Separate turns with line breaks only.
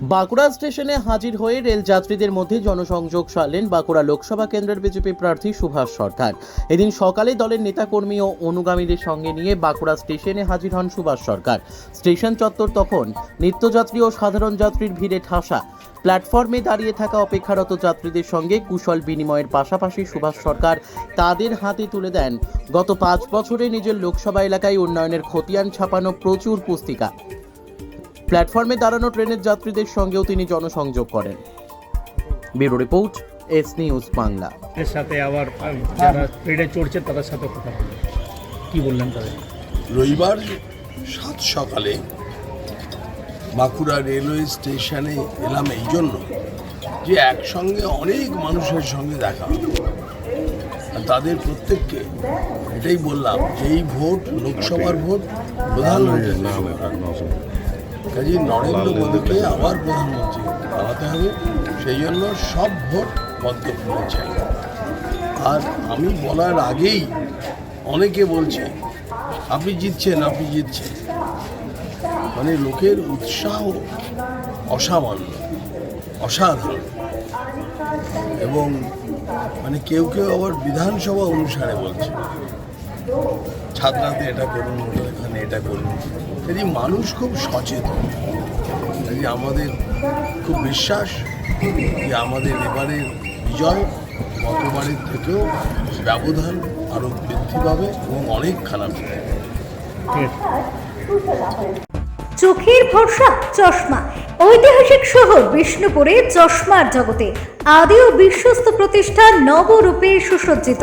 বাঁকুড়া স্টেশনে হাজির হয়ে রেল যাত্রীদের মধ্যে জনসংযোগ সারলেন বাঁকুড়া লোকসভা কেন্দ্রের বিজেপি প্রার্থী সুভাষ সরকার। এদিন সকালে দলের নেতাকর্মী ও অনুগামীদের সঙ্গে নিয়ে বাঁকুড়া স্টেশনে হাজির হন সুভাষ সরকার। স্টেশন চত্বর তখন নিত্যযাত্রী ও সাধারণ যাত্রীর ভিড়ে ঠাসা। প্ল্যাটফর্মে দাঁড়িয়ে থাকা অপেক্ষারত যাত্রীদের সঙ্গে কুশল বিনিময়ের পাশাপাশি সুভাষ সরকার তাদের হাতে তুলে দেন গত পাঁচ বছরে নিজের লোকসভা এলাকায় উন্নয়নের খতিয়ান ছাপানো প্রচুর পুস্তিকা। প্ল্যাটফর্মে দাঁড়ানো ট্রেনের যাত্রীদের সঙ্গেও তিনি জনসংযোগ করেন। Bureau report S news Bangla.
এর সাথে আবার যারা ট্রেনে চড়ছে তাদের সাথে কথা কি বললেন তাদের?
রবিবার সাত সকালে বাঁকুড়া রেলওয়ে স্টেশনে এলাম এই জন্য যে একসঙ্গে অনেক মানুষের সঙ্গে দেখা আর তাদের প্রত্যেককে এটাই বললাম যে এই ভোট লোকসভার ভোট প্রধানমন্ত্রীর কাজে নরেন্দ্র মোদীকে আবার প্রধানমন্ত্রী বানাতে হবে সেই জন্য সব ভোট পদ্মফুলে চাই আর আমি বলার আগেই অনেকে বলছে আপনি জিতছেন আপনি জিতছেন। মানে লোকের উৎসাহ অসামান্য অসাধারণ। এবং মানে কেউ কেউ আবার বিধানসভা অনুসারে বলছে ছাত্রাতে এটা করুন এটা করুন। কাজে মানুষ খুব সচেতন কাজে আমাদের খুব বিশ্বাস যে আমাদের এবারের বিজয় গতবারের থেকেও ব্যবধান আরও বৃদ্ধি পাবে এবং অনেক খারাপ
চোখের ভরসা, চশমা। ঐতিহাসিক শহর বিষ্ণুপুরে চশমার জগতে আদিও বিশ্বস্ত প্রতিষ্ঠান নবরূপে সুসজ্জিত।